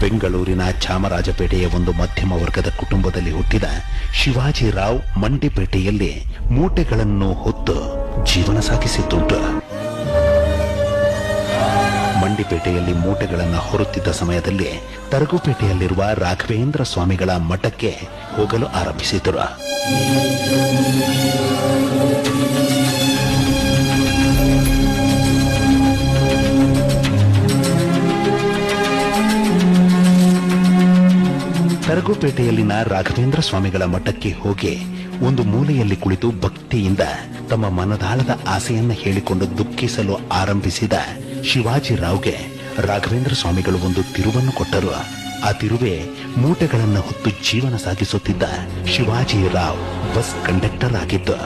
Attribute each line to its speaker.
Speaker 1: ಬೆಂಗಳೂರಿನ ಚಾಮರಾಜಪೇಟೆಯ ಒಂದು ಮಧ್ಯಮ ವರ್ಗದ ಕುಟುಂಬದಲ್ಲಿ ಹುಟ್ಟಿದ ಶಿವಾಜಿರಾವ್ ಮಂಡಿಪೇಟೆಯಲ್ಲಿ ಮೂಟೆಗಳನ್ನು ಹೊತ್ತು ಜೀವನ ಸಾಗಿಸಿದ್ದುಂಟು. ಮಂಡಿಪೇಟೆಯಲ್ಲಿ ಮೂಟೆಗಳನ್ನು ಹೊರುತ್ತಿದ್ದ ಸಮಯದಲ್ಲಿ ತರಗುಪೇಟೆಯಲ್ಲಿರುವ ರಾಘವೇಂದ್ರ ಸ್ವಾಮಿಗಳ ಮಠಕ್ಕೆ ಹೋಗಲು ಆರಂಭಿಸಿದರು ತರಗುಪೇಟೆಯಲ್ಲಿನ ರಾಘವೇಂದ್ರ ಸ್ವಾಮಿಗಳ ಮಠಕ್ಕೆ ಹೋಗಿ ಒಂದು ಮೂಲೆಯಲ್ಲಿ ಕುಳಿತು ಭಕ್ತಿಯಿಂದ ತಮ್ಮ ಮನದಾಳದ ಆಸೆಯನ್ನ ಹೇಳಿಕೊಂಡು ದುಃಖಿಸಲು ಆರಂಭಿಸಿದ ಶಿವಾಜಿರಾವ್ಗೆ ರಾಘವೇಂದ್ರ ಸ್ವಾಮಿಗಳು ಒಂದು ತಿರುವನ್ನು ಕೊಟ್ಟರು. ಆ ತಿರುವೆ ಮೂಟೆಗಳನ್ನು ಹೊತ್ತು ಜೀವನ ಸಾಗಿಸುತ್ತಿದ್ದ ಶಿವಾಜಿರಾವ್ ಬಸ್ ಕಂಡಕ್ಟರ್ ಆಗಿದ್ದು.